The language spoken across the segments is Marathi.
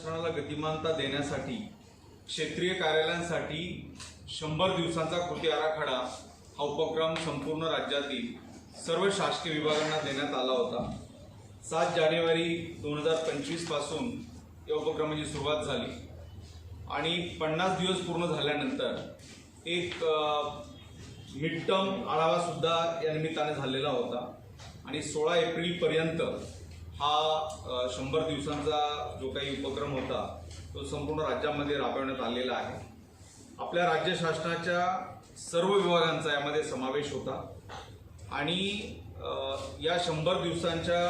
शासनाला गतिमानता देण्यासाठी क्षेत्रीय कार्यालयांसाठी शंभर दिवसांचा कृती आराखडा हा उपक्रम संपूर्ण राज्यातील सर्व शासकीय विभागांना देण्यात आला होता. सात जानेवारी दोन हजार पंचवीसपासून या उपक्रमाची सुरुवात झाली. आणि पन्नास दिवस पूर्ण झाल्यानंतर एक मिड टर्म आढावासुद्धा या निमित्ताने झालेला होता. आणि सोळा एप्रिलपर्यंत हा शंभर दिवसांचा जो काही उपक्रम होता तो संपूर्ण राज्यामध्ये राबवण्यात आलेला आहे. आपल्या राज्य शासनाच्या सर्व विभागांचा यामध्ये समावेश होता. आणि या शंभर दिवसांच्या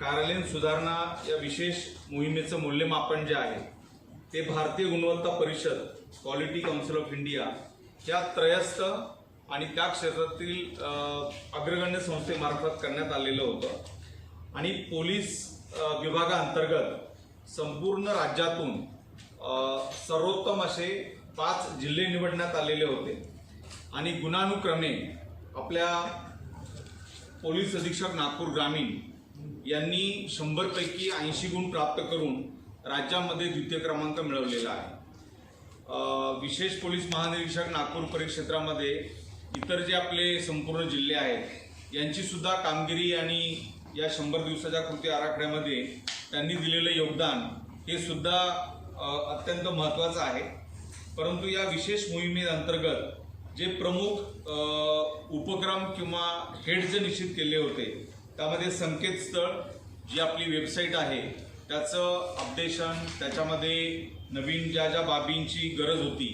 कार्यालयीन सुधारणा या विशेष मोहिमेचं मूल्यमापन जे आहे ते भारतीय गुणवत्ता परिषद क्वालिटी काउन्सिल ऑफ इंडिया या त्रयस्थ आणि त्या क्षेत्रातील अग्रगण्य संस्थेमार्फत करण्यात आलेलं होतं. आणि पोलीस विभागाअंतर्गत संपूर्ण राज्यातून सर्वोत्तम असे पाच जिल्हे निवडण्यात आलेले होते. आणि गुणानुक्रमे आपल्या पोलीस अधीक्षक नागपूर ग्रामीण यांनी शंभरपैकी ऐंशी गुण प्राप्त करून राज्यामध्ये द्वितीय क्रमांक मिळवलेला आहे. विशेष पोलीस महानिरीक्षक नागपूर परिक्षेत्रामध्ये इतर जे आपले संपूर्ण जिल्हे आहेत यांची सुद्धा कामगिरी आणि या शंभर दिवसाच्या कृती आराखड्यामध्ये त्यांनी दिलेलं योगदान हे सुद्धा अत्यंत महत्त्वाचं आहे. परंतु या विशेष मोहिमेअंतर्गत जे प्रमुख उपक्रम किंवा हेड जे निश्चित केले होते त्यामध्ये संकेतस्थळ जी आपली वेबसाईट आहे त्याचं अपडेशन त्याच्यामध्ये नवीन ज्या ज्या बाबींची गरज होती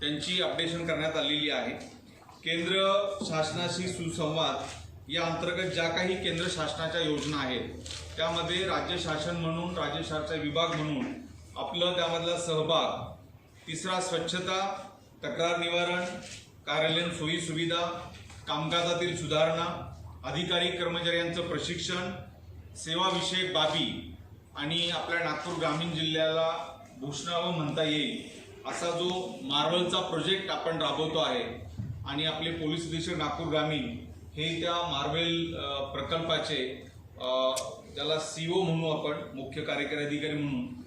त्यांची अपडेशन करण्यात आलेली आहे. केंद्र शासनाशी सुसंवाद या अंतर्गत ज्या काही केंद्र शासनाच्या योजना आहेत त्यामध्ये राज्य शासन म्हणून राज्य शासनाचा विभाग म्हणून आपलं त्यामधला सहभाग तिसरा स्वच्छता तक्रार निवारण कार्यालयीन सोयीसुविधा कामकाजातील सुधारणा अधिकारी कर्मचाऱ्यांचं प्रशिक्षण सेवाविषयक बाबी आणि आपल्या नागपूर ग्रामीण जिल्ह्याला भूषणावं म्हणता येईल असा जो मार्वलचा प्रोजेक्ट आपण राबवतो आहे आणि आपले पोलीस अधीक्षक नागपूर ग्रामीण हे त्या मार्वेल प्रकल्पाचे ज्याला सी ओ म्हणू आपण मुख्य कार्यकारी अधिकारी म्हणून